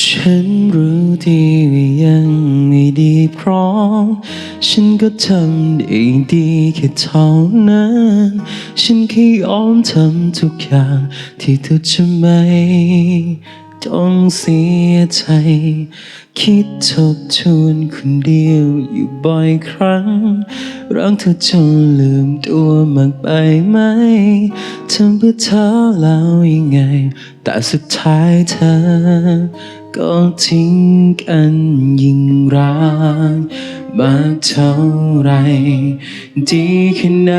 ฉันรู้ดีว่ายังไม่ดีพร้อม ฉันก็ทำได้ดีแค่เท่านั้น ฉันแค่ยอมทำทุกอย่างที่เธอจะไม่ต้องเสียใจ คิดทบทวนคนเดียวอยู่บ่อยครั้ง รักเธอจนลืมตัวมากไปไหมทำเพื่อเธอแล้วยังไง แต่สุดท้ายเธอ ก็ทิ้งกันยิ่งรักมากเท่าไร ดีแค่ไหน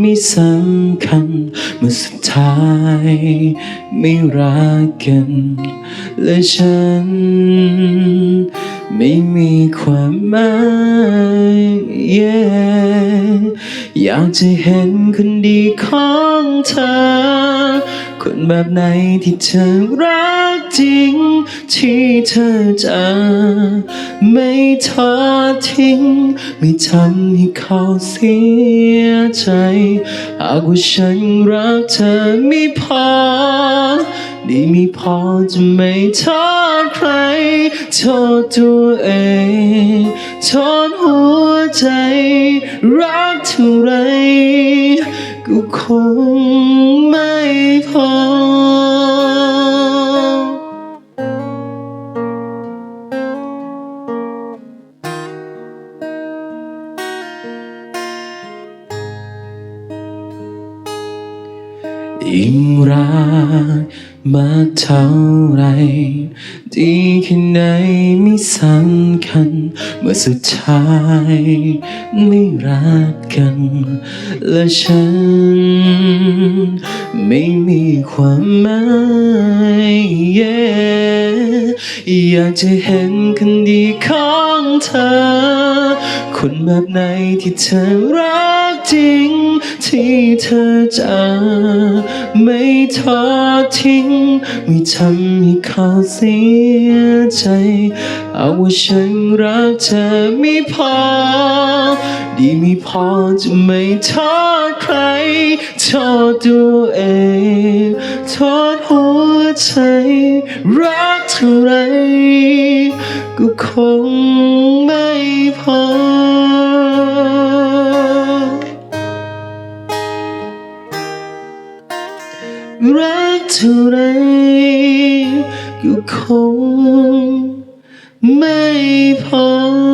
ไม่สำคัญเมื่อสุดท้าย ไม่รักกัน และฉัน ไม่มีความหมาย yeah อยากจะเห็นคนดีของเธอ คนแบบไหนที่เธอรักจริง ที่เธอจะไม่ทอดทิ้ง ไม่ทำให้เขาเสียใจ หากว่าฉันรักเธอไม่พอดีไม่พอจะไม่โทษใครโทษตัวเองโทษ ใจ รักเท่าไร ก็คงไม่พอ ยิ่งรักมากเท่าไร ดีแค่ไหนไม่สำคัญ เมื่อสุดท้ายไม่รักกัน และฉัน ไม่มีความหมาย yeah อยากจะเห็นคนดีของเธอ คนแบบไหนที่เธอรัก จริง ที่เธอจะไม่ทอดทิ้ง ไม่ทำให้เขาเสียใจ เอาว่าฉันรักเธอไม่พอ ดีไม่พอจะไม่ทอดใครโทษตัวเองโทษหัวใจรักเท่าไรก็คงไม่ รักเท่าไรก็คงไม่พอ